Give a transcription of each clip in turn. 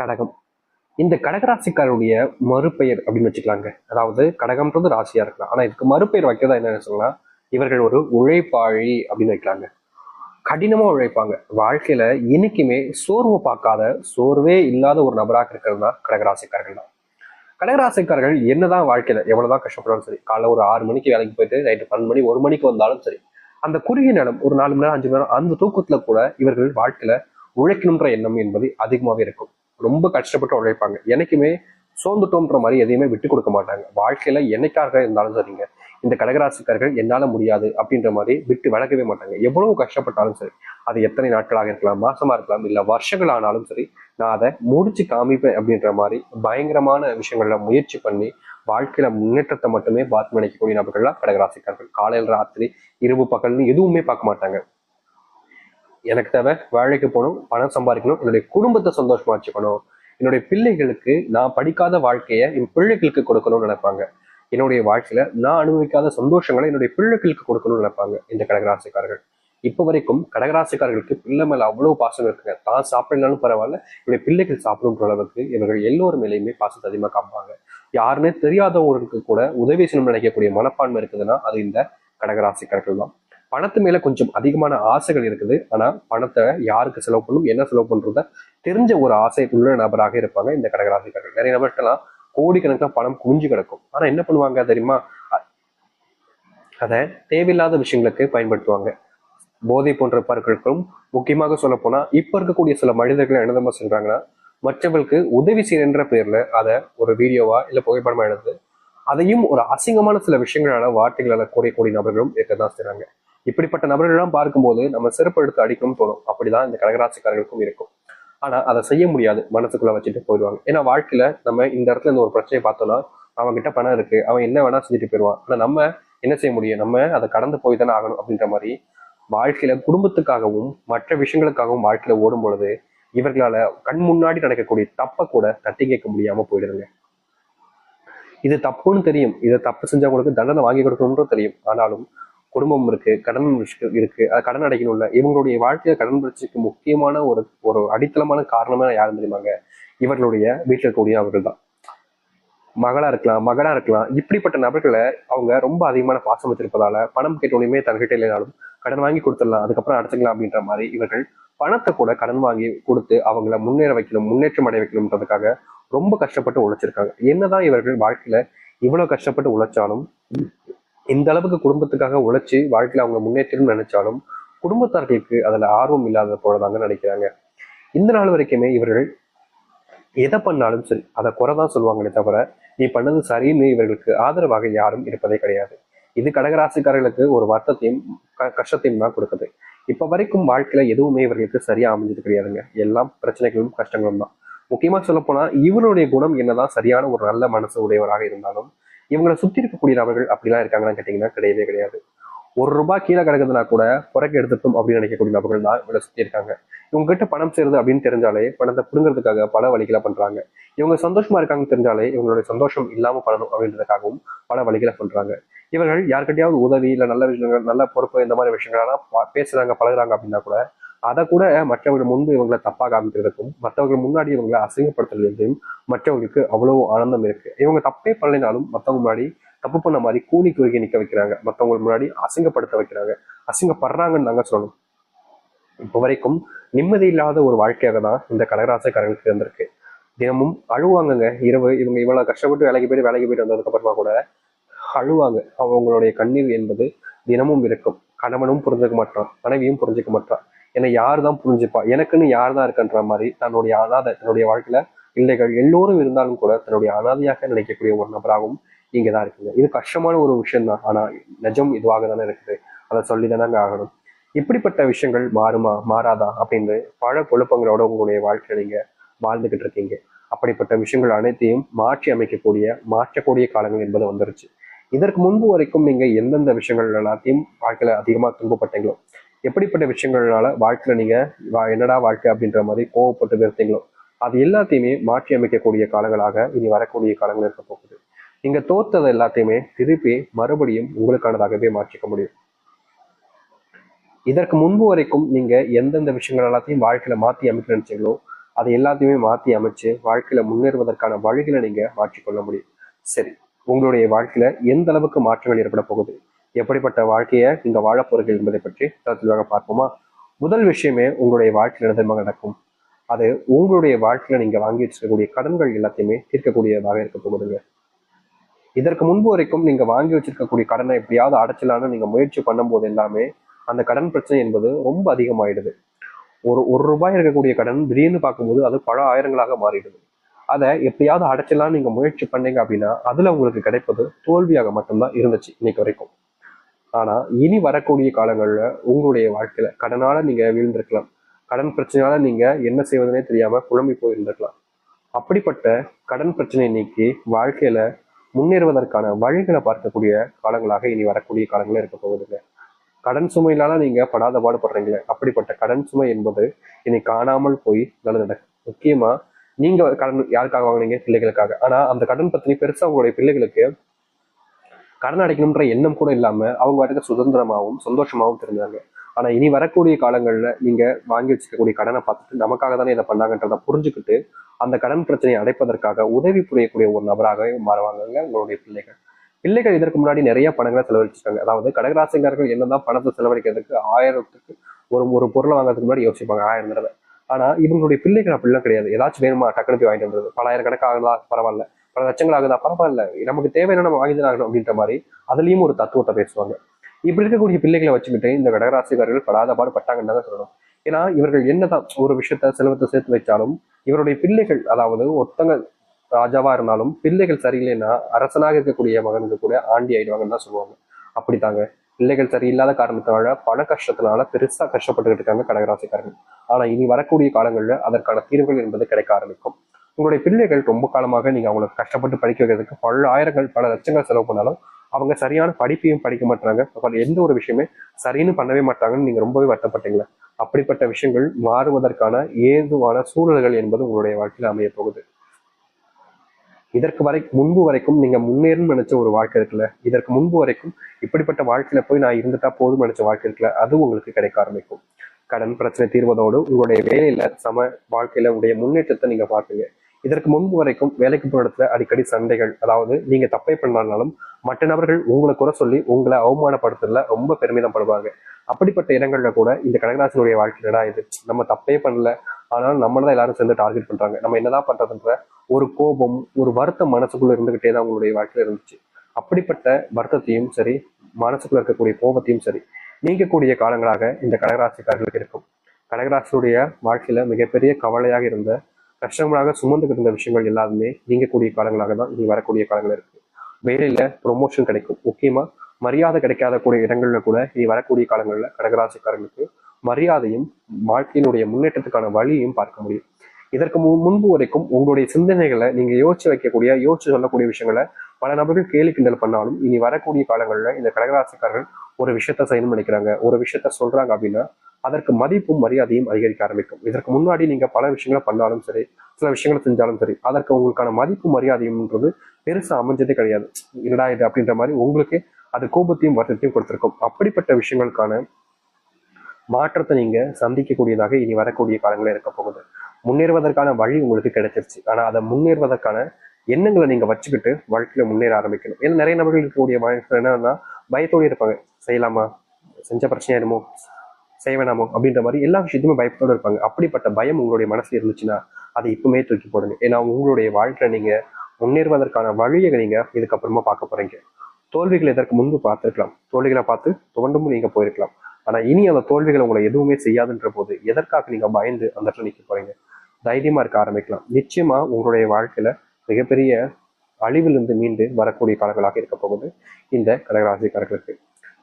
கடகம். இந்த கடகராசிக்காரருடைய மறுபெயர் அப்படின்னு வச்சுக்கலாங்க. அதாவது கடகம்ன்றது ராசியா இருக்கலாம். ஆனா இதுக்கு மறுபெயர் வைக்கிறதா என்ன சொல்லலாம் இவர்கள் ஒரு உழைப்பாளி அப்படின்னு வைக்கலாங்க. கடினமா உழைப்பாங்க. வாழ்க்கையில என்னைக்குமே சோர்வு பார்க்காத சோர்வே இல்லாத ஒரு நபராக இருக்கிறது தான் கடகராசிக்காரர்கள் தான். கடகராசிக்காரர்கள் என்னதான் வாழ்க்கையில எவ்வளவுதான் கஷ்டப்படாலும் சரி காலைல ஒரு ஆறு மணிக்கு வேலைக்கு போயிட்டு நைட்டு பன்னெண்டு மணி ஒரு மணிக்கு வந்தாலும் சரி அந்த குறுகிய நேரம் ஒரு நாலு மணி நேரம் அஞ்சு மணி நேரம் அந்த தூக்கத்துல கூட இவர்கள் வாழ்க்கையில உழைக்கணுன்ற எண்ணம் என்பது அதிகமாகவே இருக்கும். ரொம்ப கஷ்டப்பட்டு உழைப்பாங்க. என்னைக்குமே சோர்ந்துட்டோன்ற மாதிரி எதையுமே விட்டு கொடுக்க மாட்டாங்க. வாழ்க்கையில என்னைக்காக இருந்தாலும் சரிங்க இந்த கடகராசிக்காரர்கள் என்னால் முடியாது அப்படின்ற மாதிரி விட்டு விலகவே மாட்டாங்க. எவ்வளவு கஷ்டப்பட்டாலும் சரி அது எத்தனை நாட்களாக இருக்கலாம் மாசமா இருக்கலாம் இல்லை வருஷங்கள் ஆனாலும் சரி நான் அதை முடிச்சு காமிப்பேன் அப்படின்ற மாதிரி பயங்கரமான விஷயங்கள்ல முயற்சி பண்ணி வாழ்க்கையில முன்னேற்றத்தை மட்டுமே பார்த்து நினைக்கக்கூடிய நபர்கள்லாம் கடகராசிக்காரர்கள். காலையில் ராத்திரி இரவு பகல்னு எதுவுமே பார்க்க மாட்டாங்க. எனக்கு தேவை வேலைக்கு போகணும் பணம் சம்பாதிக்கணும் என்னுடைய குடும்பத்தை சந்தோஷமா வச்சுக்கணும். என்னுடைய பிள்ளைகளுக்கு நான் படிக்காத வாழ்க்கையை என் பிள்ளைகளுக்கு கொடுக்கணும்னு நினைப்பாங்க. என்னுடைய வாழ்க்கையில நான் அனுபவிக்காத சந்தோஷங்களை என்னுடைய பிள்ளைகளுக்கு கொடுக்கணும்னு நினைப்பாங்க இந்த கடகராசிக்காரர்கள். இப்போ வரைக்கும் கடகராசிக்காரர்களுக்கு பிள்ளை மேல அவ்வளவு பாசம் இருக்குங்க. தான் சாப்பிடலனாலும் பரவாயில்ல என்னுடைய பிள்ளைகள் சாப்பிடுன்ற அளவுக்கு இவர்கள் எல்லோரும் மேலேயுமே பாசத்தை அதிகமாக காப்பாங்க. யாருன்னே தெரியாதவங்களுக்கு கூட உதவி செய்யணும்னு நினைக்கக்கூடிய மனப்பான்மை இருக்குதுன்னா அது இந்த கடகராசிக்காரர்கள் தான். பணத்து மேல கொஞ்சம் அதிகமான ஆசைகள் இருக்குது. ஆனா பணத்தை யாருக்கு செலவு பண்ணும் என்ன செலவு பண்றத தெரிஞ்ச ஒரு ஆசை உள்ள நபராக இருப்பாங்க இந்த கடகராசிக்காரர்கள். நிறைய நபர்கள்லாம் கோடிக்கணக்கில் பணம் குவிஞ்சு கிடக்கும். ஆனா என்ன பண்ணுவாங்க தெரியுமா? அதை தேவையில்லாத விஷயங்களுக்கு பயன்படுத்துவாங்க. போதை போன்ற பருக்களுக்கும் முக்கியமாக சொல்ல போனா இப்ப இருக்கக்கூடிய சில மனிதர்கள் என்னதமா சொல்றாங்கன்னா மற்றவர்களுக்கு உதவி செய்யன்ற பேர்ல அதை ஒரு வீடியோவா இல்ல புகைப்படமா எடுத்து அதையும் ஒரு அசிங்கமான சில விஷயங்களால வார்த்தைகளால கூறக்கூடிய நபர்களும் இருக்கதான் செய்றாங்க. இப்படிப்பட்ட நபர்களெல்லாம் பார்க்கும்போது நம்ம செருப்பு எடுத்து அடிக்கணும்னு தோணும். அப்படிதான் இந்த கடகராசிக்காரர்களுக்கும் இருக்கும். ஆனா அதை செய்ய முடியாது. மனசுக்குள்ள வச்சுட்டு போயிடுவாங்க. ஏன்னா வாழ்க்கையில நம்ம இந்த இடத்துல இந்த ஒரு பிரச்சனையை பார்த்தோம்னா அவன் கிட்ட பணம் இருக்கு. அவன் என்ன வேணா செஞ்சுட்டு போயிடுவான். ஆனா நம்ம என்ன செய்ய முடியும்? நம்ம அதை கடந்து போய் தானே ஆகணும் அப்படின்ற மாதிரி வாழ்க்கையில குடும்பத்துக்காகவும் மற்ற விஷயங்களுக்காகவும் வாழ்க்கையில ஓடும் பொழுது இவர்களால கண் முன்னாடி நடக்கக்கூடிய தப்பை கூட தட்டி கேட்க முடியாம போயிடுதுங்க. இது தப்புன்னு தெரியும். இதை தப்பு செஞ்சவங்களுக்கு தண்டனை வாங்கி கொடுக்கணும்ன்றது தெரியும். ஆனாலும் குடும்பம் இருக்கு கடன் இருக்கு அது கடன் அடைக்கணும்ல இவங்களுடைய வாழ்க்கையில கடன் பிரச்சனைக்கு முக்கியமான ஒரு ஒரு அடித்தளமான காரணமே யாரும் தெரியுமாங்க? இவர்களுடைய வீட்டில் இருக்கக்கூடிய அவர்கள் தான் மகளா இருக்கலாம் மகனா இருக்கலாம் இப்படிப்பட்ட நபர்களை அவங்க ரொம்ப அதிகமான பாசம் வச்சிருப்பதால பணம் கேட்டோடையுமே தன்கிட்ட இல்லைனாலும் கடன் வாங்கி கொடுத்துடலாம் அதுக்கப்புறம் அடைச்சிக்கலாம் அப்படின்ற மாதிரி இவர்கள் பணத்தை கூட கடன் வாங்கி கொடுத்து அவங்கள முன்னேற வைக்கணும் முன்னேற்றம் அடைய வைக்கணும்ன்றதுக்காக ரொம்ப கஷ்டப்பட்டு உழைச்சிருக்காங்க. என்னதான் இவர்கள் வாழ்க்கையில இவ்வளவு கஷ்டப்பட்டு உழைச்சாலும் இந்த அளவுக்கு குடும்பத்துக்காக உழைச்சி வாழ்க்கையில் அவங்க முன்னேற்றம்னு நினைச்சாலும் குடும்பத்தார்களுக்கு அதில் ஆர்வம் இல்லாத போலதாங்க நினைக்கிறாங்க. இந்த நாள் வரைக்குமே இவர்கள் எதை பண்ணாலும் சரி அதை குறைதான் சொல்லுவாங்களே தவிர நீ பண்ணது சரின்னு இவர்களுக்கு ஆதரவாக யாரும் இருப்பதே கிடையாது. இது கடகராசிக்காரர்களுக்கு ஒரு வருத்தத்தையும் க- கஷ்டத்தையும் தான் கொடுக்குது. இப்ப வரைக்கும் வாழ்க்கையில எதுவுமே இவர்களுக்கு சரியா அமைஞ்சது கிடையாதுங்க. எல்லாம் பிரச்சனைகளும் கஷ்டங்களும் தான். முக்கியமா சொல்ல போனா இவருடைய குணம் என்னதான் சரியான ஒரு நல்ல மனசு உடையவராக இருந்தாலும் இவங்களை சுத்தி இருக்கக்கூடிய நபர்கள் அப்படிலாம் இருக்காங்கன்னு கேட்டீங்கன்னா கிடையவே கிடையாது. ஒரு ரூபாய் கீழே கிடக்குதுன்னா கூட புறக்க எடுத்துட்டோம் அப்படின்னு நினைக்கக்கூடிய நபர்கள் தான் இவங்களை சுத்தி இருக்காங்க. இவங்க கிட்ட பணம் சேருது அப்படின்னு தெரிஞ்சாலே பணத்தை பிடுங்கிறதுக்காக பல வழிகளை பண்றாங்க. இவங்க சந்தோஷமா இருக்காங்கன்னு தெரிஞ்சாலே இவங்களுடைய சந்தோஷம் இல்லாம பண்ணணும் அப்படின்றதுக்காகவும் பல வழிகளை பண்றாங்க. இவர்கள் யாருக்கிட்டையாவது உதவி இல்ல நல்ல விஷயங்கள் நல்ல பொறுப்பு இந்த மாதிரி விஷயங்கள்லாம் பேசுறாங்க பழகுறாங்க அப்படின்னா கூட அதை கூட மற்றவர்கள் முன்பு இவங்களை தப்பாக காமிக்கிறதுக்கும் மற்றவர்கள் முன்னாடி இவங்களை அசிங்கப்படுத்துறதுலையும் மற்றவங்களுக்கு அவ்வளவு ஆனந்தம் இருக்கு. இவங்க தப்பே பண்ணலைனாலும் மற்றவங்க முன்னாடி தப்பு பண்ண மாதிரி கூலி குறுகி நிக்க வைக்கிறாங்க. மற்றவங்க முன்னாடி அசிங்கப்படுத்த வைக்கிறாங்க. அசிங்கப்படுறாங்கன்னு நாங்கள் சொல்லணும். இப்போ வரைக்கும் நிம்மதி இல்லாத ஒரு வாழ்க்கையாக தான் இந்த கடகராசக்காரங்களுக்கு இருந்திருக்கு. தினமும் அழுவாங்கங்க. இரவு இவங்க இவ்வளவு கஷ்டப்பட்டு வேலைக்கு போயிட்டு வேலைக்கு போயிட்டு வந்ததுக்கு அப்புறமா கூட அழுவாங்க. அவங்களுடைய கண்ணீர் என்பது தினமும் இருக்கும். கணவனும் புரிஞ்சுக்க மாட்டான். மனைவியும் புரிஞ்சுக்க மாட்டான். என்னை யார் தான் புரிஞ்சுப்பா? எனக்குன்னு யார் தான் இருக்குன்ற மாதிரி தன்னுடைய அனாதை தன்னுடைய வாழ்க்கையில பிள்ளைகள் எல்லோரும் இருந்தாலும் கூட தன்னுடைய அனாதையாக நினைக்கக்கூடிய ஒரு நபராகவும் இங்கே தான் இருக்குங்க. இது கஷ்டமான ஒரு விஷயம் தான் ஆனா நிஜம் இதுவாக தானே இருக்குது. அதை சொல்லி தானே ஆகணும். இப்படிப்பட்ட விஷயங்கள் மாறுமா மாறாதா அப்படின்னு பல குழப்பங்களோட உங்களுடைய வாழ்க்கையில நீங்க வாழ்ந்துகிட்டு இருக்கீங்க. அப்படிப்பட்ட விஷயங்கள் அனைத்தையும் மாற்றி அமைக்கக்கூடிய மாற்றக்கூடிய காலங்கள் என்பது வந்துருச்சு. இதற்கு முன்பு வரைக்கும் நீங்க எந்தெந்த விஷயங்கள் எல்லாத்தையும் வாழ்க்கையில அதிகமா துன்பப்பட்டீங்களோ எப்படிப்பட்ட விஷயங்கள்னால வாழ்க்கையில நீங்க வா- என்னடா வாழ்க்கை அப்படின்ற மாதிரி கோவப்பட்டு நிறுத்தீங்களோ அது எல்லாத்தையுமே மாற்றி அமைக்கக்கூடிய காலங்களாக இனி வரக்கூடிய காலங்கள் இருக்க போகுது. நீங்க தோத்தது எல்லாத்தையுமே திருப்பி மறுபடியும் உங்களுக்கானதாகவே மாற்றிக்க முடியும். இதற்கு முன்பு வரைக்கும் நீங்க எந்தெந்த விஷயங்கள் எல்லாத்தையும் வாழ்க்கையில மாத்தி அமைக்க நினைச்சீங்களோ அதை எல்லாத்தையுமே மாற்றி அமைச்சு வாழ்க்கையில முன்னேறுவதற்கான வழிகளை நீங்க மாற்றிக்கொள்ள முடியும். சரி உங்களுடைய வாழ்க்கையில எந்த அளவுக்கு மாற்றங்கள் ஏற்பட போகுது? எப்படிப்பட்ட வாழ்க்கையை நீங்கள் வாழப் போறீர்கள் என்பதை பற்றி தெளிவாக பார்ப்போமா? முதல் விஷயமே உங்களுடைய வாழ்க்கையில் நிதமாக நடக்கும்? அது உங்களுடைய வாழ்க்கையில நீங்க வாங்கி வச்சிருக்கக்கூடிய கடன்கள் எல்லாத்தையுமே தீர்க்கக்கூடியதாக இருக்க போகுதுங்க. இதற்கு முன்பு வரைக்கும் நீங்க வாங்கி வச்சிருக்கக்கூடிய கடனை எப்படியாவது அடைச்சலான நீங்க முயற்சி பண்ணும்போது எல்லாமே அந்த கடன் பிரச்சனை என்பது ரொம்ப அதிகமாயிடுது. ஒரு ஒரு ரூபாய் இருக்கக்கூடிய கடன் திடீர்னு பார்க்கும்போது அது பல ஆயிரங்களாக மாறிடுது. அதை எப்படியாவது அடைச்சலாம்னு நீங்க முயற்சி பண்ணீங்க அப்படின்னா அதுல உங்களுக்கு கிடைப்பது தோல்வியாக மட்டும்தான் இருந்துச்சு இன்னைக்கு வரைக்கும். ஆனா இனி வரக்கூடிய காலங்கள்ல உங்களுடைய வாழ்க்கையில கடனால நீங்க வீழ்ந்திருக்கலாம். கடன் பிரச்சனையால நீங்க என்ன செய்வதுனே தெரியாம குழம்பி போயிருந்திருக்கலாம். அப்படிப்பட்ட கடன் பிரச்சனையை நீக்கி வாழ்க்கையில முன்னேறுவதற்கான வழிகளை பார்க்கக்கூடிய காலங்களாக இனி வரக்கூடிய காலங்களே இருக்க போகுதுங்க. கடன் சுமையினால நீங்க படாத பாடுபடுறீங்களே அப்படிப்பட்ட கடன் சுமை என்பது இனி காணாமல் போய் நல்லது நடக்கும் முக்கியமா நீங்க கடன் யாருக்காக வாங்குனீங்க? பிள்ளைகளுக்காக. ஆனா அந்த கடன் பத்தினி பெருசா உங்களுடைய பிள்ளைகளுக்கு கடன் அடைக்கணும்ன்ற எண்ணம் கூட இல்லாம அவங்க வாட்டுக்கு சுதந்திரமாகவும் சந்தோஷமாகவும் தெரிஞ்சாங்க ஆனா இனி வரக்கூடிய காலங்கள்ல நீங்க வாங்கி வச்சுக்கக்கூடிய கடனை பார்த்துட்டு நமக்காக தானே இதை பண்ணாங்கன்றதை புரிஞ்சுக்கிட்டு அந்த கடன் பிரச்சனையை அடைப்பதற்காக உதவி புரியக்கூடிய ஒரு நபராகவே மாறுவாங்க உங்களுடைய பிள்ளைகள். பிள்ளைகள் இதற்கு முன்னாடி நிறைய பணங்களை செலவழிச்சிருக்காங்க. அதாவது கடகராசிக்காரர்கள் என்னதான் பணத்தை செலவழிக்கிறதுக்கு ஆயிரத்துக்கு ஒரு ஒரு பொருளை வாங்குறதுக்கு முன்னாடி யோசிப்பாங்க ஆயிரம் தடவை. ஆனா இவங்களுடைய பிள்ளைகள் அப்படிலாம் கிடையாது. ஏதாச்சும் வேணுமா டக்குனு போய் வாங்கிட்டு வந்துருது பலாயிரம் கணக்கு பரவாயில்ல. பல லட்சங்கள் ஆகுதா பரவாயில்ல நமக்கு தேவையான நம்ம வாங்கி தான் ஆகணும் அப்படின்ற மாதிரி அதுலயும் ஒரு தத்துவத்தை பேசுவாங்க. இப்படி இருக்கக்கூடிய பிள்ளைகளை வச்சுக்கிட்டு இந்த கடகராசிக்காரர்கள் படாத பாடு பட்டாங்கன்னு தான் சொல்லணும். ஏன்னா இவர்கள் என்னதான் ஒரு விஷயத்த செலவத்தை சேர்த்து வச்சாலும் இவருடைய பிள்ளைகள் அதாவது ஒருத்தங்க ராஜாவா இருந்தாலும் பிள்ளைகள் சரியில்லைன்னா அரசனாக இருக்கக்கூடிய மகனுக்கு கூட ஆண்டி ஆயிடுவாங்கன்னு தான் சொல்லுவாங்க. அப்படித்தாங்க. பிள்ளைகள் சரியில்லாத காரணத்தினால பண கஷ்டத்தினால பெருசா கஷ்டப்பட்டுக்கிட்டு இருக்காங்க கடகராசிக்காரர்கள். ஆனா இனி வரக்கூடிய காலங்கள்ல அதற்கான தீர்வுகள் என்பது கிடைக்க ஆரம்பிக்கும். உங்களுடைய பிள்ளைகள் ரொம்ப காலமாக நீங்க அவங்களை கஷ்டப்பட்டு படிக்க வைக்கிறதுக்கு பல ஆயிரங்கள் பல லட்சங்கள் செலவு பண்ணாலும் அவங்க சரியான படிப்பையும் படிக்க மாட்டாங்க எந்த ஒரு விஷயமே சரின்னு பண்ணவே மாட்டாங்கன்னு நீங்க ரொம்பவே வருத்தப்பட்டீங்களா அப்படிப்பட்ட விஷயங்கள் மாறுவதற்கான ஏதுவான சூழல்கள் என்பது உங்களுடைய வாழ்க்கையில் அமைய போகுது. இதற்கு வரை முன்பு வரைக்கும் நீங்க முன்னேறும் நினைச்ச ஒரு வாழ்க்கை இருக்குல்ல இதற்கு முன்பு வரைக்கும் இப்படிப்பட்ட வாழ்க்கையில போய் நான் இருந்துட்டா போதும் நினைச்ச வாழ்க்கை இருக்குல்ல அது உங்களுக்கு கிடைக்க ஆரம்பிக்கும். கடன் பிரச்சனை தீர்வதோடு உங்களுடைய வேலையில சம வாழ்க்கையில உடைய முன்னேற்றத்தை நீங்க பார்ப்பீங்க. இதற்கு முன்பு வரைக்கும் வேலைக்கு போன இடத்துல அடிக்கடி சண்டைகள் அதாவது நீங்க தப்பை பண்ணாலும் மற்ற நபர்கள் உங்களை குறை சொல்லி உங்களை அவமானப்படுத்துறதுல ரொம்ப பெருமிதம் படுவாங்க. அப்படிப்பட்ட இடங்கள்ல கூட இந்த கடகராசினுடைய வாழ்க்கையிலடா இது? நம்ம தப்பே பண்ணல. ஆனாலும் நம்மளதான் எல்லாரும் சேர்ந்து டார்கெட் பண்றாங்க. நம்ம என்னதான் பண்றதுன்ற ஒரு கோபம் ஒரு வருத்தம் மனசுக்குள்ள இருந்துகிட்டே தான் உங்களுடைய வாழ்க்கையில இருந்துச்சு. அப்படிப்பட்ட வருத்தத்தையும் சரி மனசுக்குள்ள இருக்கக்கூடிய கோபத்தையும் சரி நீங்கக்கூடிய காலங்களாக இந்த கடகராசிக்காரர்களுக்கு இருக்கும். கடகராசியுடைய வாழ்க்கையில மிகப்பெரிய கவலையாக இருந்த கஷ்டங்களாக சுமந்துக்கிட்டு இருந்த விஷயங்கள் எல்லாருமே நீங்கக்கூடிய காலங்களாக தான் இனி வரக்கூடிய காலங்கள் இருக்கு. வேலையில ப்ரொமோஷன் கிடைக்கும். முக்கியமா மரியாதை கிடைக்காத கூடிய இடங்கள்ல கூட இனி வரக்கூடிய காலங்கள்ல கடகராசிக்காரங்களுக்கு மரியாதையும் வாழ்க்கையினுடைய முன்னேற்றத்துக்கான வழியையும் பார்க்க முடியும். இதற்கு முன்பு வரைக்கும் உங்களுடைய சிந்தனைகளை நீங்க யோசிச்சு வைக்கக்கூடிய யோசிச்சு சொல்லக்கூடிய விஷயங்களை பல நபர்கள் கேலி கிண்டல் பண்ணாலும் இனி வரக்கூடிய காலங்களில் இந்த கடகராசிக்காரர்கள் ஒரு விஷயத்த செய்யணும்னு நினைக்கிறாங்க. ஒரு விஷயத்த சொல்றாங்க அப்படின்னா அதற்கு மதிப்பும் மரியாதையும் அதிகரிக்க ஆரம்பிக்கும். இதற்கு முன்னாடி நீங்க பல விஷயங்களை பண்ணாலும் சரி சில விஷயங்களை செஞ்சாலும் சரி அதற்கு உங்களுக்கான மதிப்பு மரியாதையும்ன்றது பெருசா அமைஞ்சதே கிடையாது. என்னடா இது அப்படின்ற மாதிரி உங்களுக்கு அது கோபத்தையும் வருத்தத்தையும் கொடுத்திருக்கும். அப்படிப்பட்ட விஷயங்களுக்கான மாற்றத்தை நீங்க சந்திக்கக்கூடியதாக இனி வரக்கூடிய காலங்களில் இருக்க போகுது. முன்னேறுவதற்கான வழி உங்களுக்கு கிடைச்சிருச்சு. ஆனா அதை முன்னேறுவதற்கான எண்ணங்களை நீங்க வச்சுக்கிட்டு வாழ்க்கையில முன்னேற ஆரம்பிக்கணும். ஏன்னா நிறைய நபர்கள் இருக்கக்கூடிய என்னன்னா பயத்தோடு இருப்பாங்க. செய்யலாமா? செஞ்ச பிரச்சனையாயிருமோ செய்ய வேணாமோ அப்படின்ற மாதிரி எல்லா விஷயத்தையுமே பயத்தோடு இருப்பாங்க. அப்படிப்பட்ட பயம் உங்களுடைய மனசில் இருந்துச்சுன்னா அதை இப்பவுமே தூக்கி போடுங்க ஏன்னா உங்களுடைய வாழ்க்கையில் நீங்கள் முன்னேறுவதற்கான வழியை நீங்கள் இதுக்கப்புறமா பார்க்க போகிறீங்க தோல்விகள் இதற்கு முன்பு பார்த்துருக்கலாம். தோல்விகளை பார்த்து தோண்டும் நீங்கள் போயிருக்கலாம். ஆனால் இனி அந்த தோல்விகள் உங்களை எதுவுமே செய்யாதுன்ற போது எதற்காக நீங்கள் பயந்து அந்த இடத்துல நிற்க போகிறீங்க தைரியமாக இருக்க ஆரம்பிக்கலாம். நிச்சயமாக உங்களுடைய வாழ்க்கையில் மிகப்பெரிய அழிவிலிருந்து மீண்டு வரக்கூடிய காலங்களாக இருக்க போகுது இந்த கடகராசிக்காரர்களுக்கு.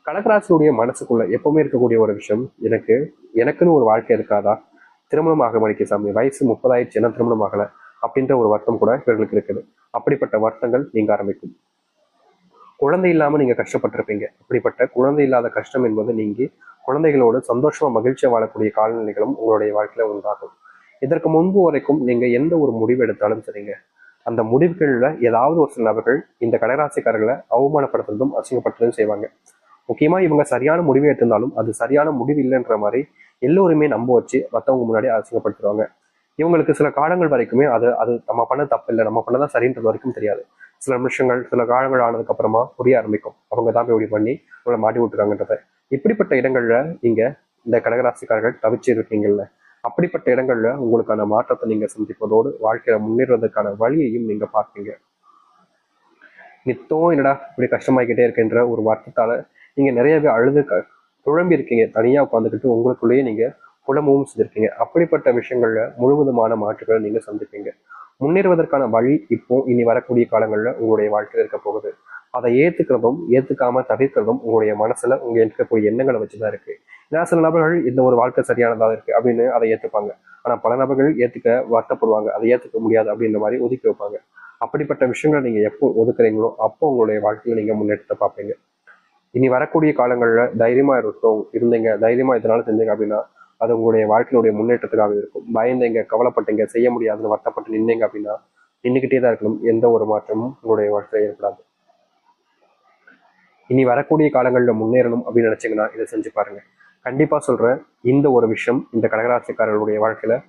கடகராசியுடைய மனசுக்குள்ள எப்பவுமே இருக்கக்கூடிய ஒரு விஷயம் எனக்கு எனக்குன்னு ஒரு வாழ்க்கை இருக்காதா? திருமணம் ஆக மணிக்கு சாமி வயசு முப்பதாயிடுச்சு என்ன திருமணம் ஆகல? அப்படின்ற ஒரு வருத்தம் கூட இவர்களுக்கு இருக்குது. அப்படிப்பட்ட வருத்தங்கள் நீங்க ஆரம்பிக்கும். குழந்தை இல்லாம நீங்க கஷ்டப்பட்டிருப்பீங்க. அப்படிப்பட்ட குழந்தை இல்லாத கஷ்டம் என்பது நீங்கி குழந்தைகளோடு சந்தோஷமா மகிழ்ச்சியா வாழக்கூடிய காலநிலைகளும் உங்களுடைய வாழ்க்கையில உண்டாகும். இதற்கு முன்பு வரைக்கும் நீங்க எந்த ஒரு முடிவு எடுத்தாலும் சரிங்க. அந்த முடிவுகளில் ஏதாவது ஒரு சில நபர்கள் இந்த கடகராசிக்காரர்களை அவமானப்படுத்துறதும் அசிங்கப்படுத்துறதும் செய்வாங்க. முக்கியமா இவங்க சரியான முடிவு எடுத்திருந்தாலும் அது சரியான முடிவு இல்லைன்ற மாதிரி எல்லோருமே நம்ப வச்சு மற்றவங்க முன்னாடி அசிங்கப்படுத்துவாங்க இவங்களுக்கு சில காலங்கள் வரைக்குமே அது அது நம்ம பண்ண தப்பு இல்லை நம்ம பண்ணதான் சரின்றது வரைக்கும் தெரியாது. சில நிமிஷங்கள் சில காலங்கள் ஆனதுக்கு அப்புறமா புரிய ஆரம்பிக்கும். அவங்க தான் போய் இப்படி பண்ணி உங்களை மாட்டி விட்டுருக்காங்கன்றத இப்படிப்பட்ட இடங்கள்ல நீங்க இந்த கடகராசிக்காரர்கள் தவிச்சு இருக்கீங்கல்ல அப்படிப்பட்ட இடங்கள்ல உங்களுக்கான மாற்றத்தை நீங்க சந்திப்பதோடு வாழ்க்கையில முன்னேறுவதற்கான வழியையும் நீங்க பார்ப்பீங்க. நித்தம் என்னடா இப்படி கஷ்டமாக்கிட்டே இருக்கின்ற ஒரு வருத்தத்தால நீங்கள் நிறையவே அழுது க- குழம்பி இருக்கீங்க. தனியாக உட்காந்துக்கிட்டு உங்களுக்குள்ளேயே நீங்கள் புலம்பவும் செஞ்சுருக்கீங்க. அப்படிப்பட்ட விஷயங்களில் முழுவதுமான மாற்றுகளை நீங்கள் சந்திப்பீங்க. முன்னேறுவதற்கான வழி இப்போ இனி வரக்கூடிய காலங்களில் உங்களுடைய வாழ்க்கையில் இருக்க போகுது. அதை ஏத்துக்கிறதும் ஏத்துக்காம தவிர்க்கிறதும் உங்களுடைய மனசுல உங்க இருக்கக்கூடிய எண்ணங்களை வச்சுதான் இருக்கு. ஏன்னா சில நபர்கள் இந்த ஒரு வாழ்க்கை சரியானதாக இருக்கு அப்படின்னு அதை ஏத்துப்பாங்க. ஆனா பல நபர்கள் ஏத்துக்க வருத்தப்படுவாங்க. அதை ஏத்துக்க முடியாது அப்படின்ற மாதிரி ஒதுக்கி வைப்பாங்க. அப்படிப்பட்ட விஷயங்களை நீங்க எப்போ ஒதுக்குறீங்களோ அப்போ உங்களுடைய வாழ்க்கையில நீங்க முன்னேற்றத்தை பார்ப்பீங்க. இனி வரக்கூடிய காலங்களில் தைரியமாக இருக்கோம் இருந்தீங்க. தைரியமாக இதனால செஞ்சீங்க அப்படின்னா அது உங்களுடைய வாழ்க்கையினுடைய முன்னேற்றத்துக்காக இருக்கும். பயந்தீங்க கவலைப்பட்டீங்க செய்ய முடியாதுன்னு வருத்தப்பட்டு நின்னீங்க அப்படின்னா நின்றுக்கிட்டே தான் இருக்கணும். எந்த ஒரு மாற்றமும் உங்களுடைய வாழ்க்கையில் ஏற்படாது. இனி வரக்கூடிய காலங்களில் முன்னேறணும் அப்படின்னு நினச்சிங்கன்னா இதை செஞ்சு பாருங்க. கண்டிப்பாக சொல்கிறேன் இந்த ஒரு விஷயம் இந்த கடகராசிக்காரர்களுடைய வாழ்க்கையில்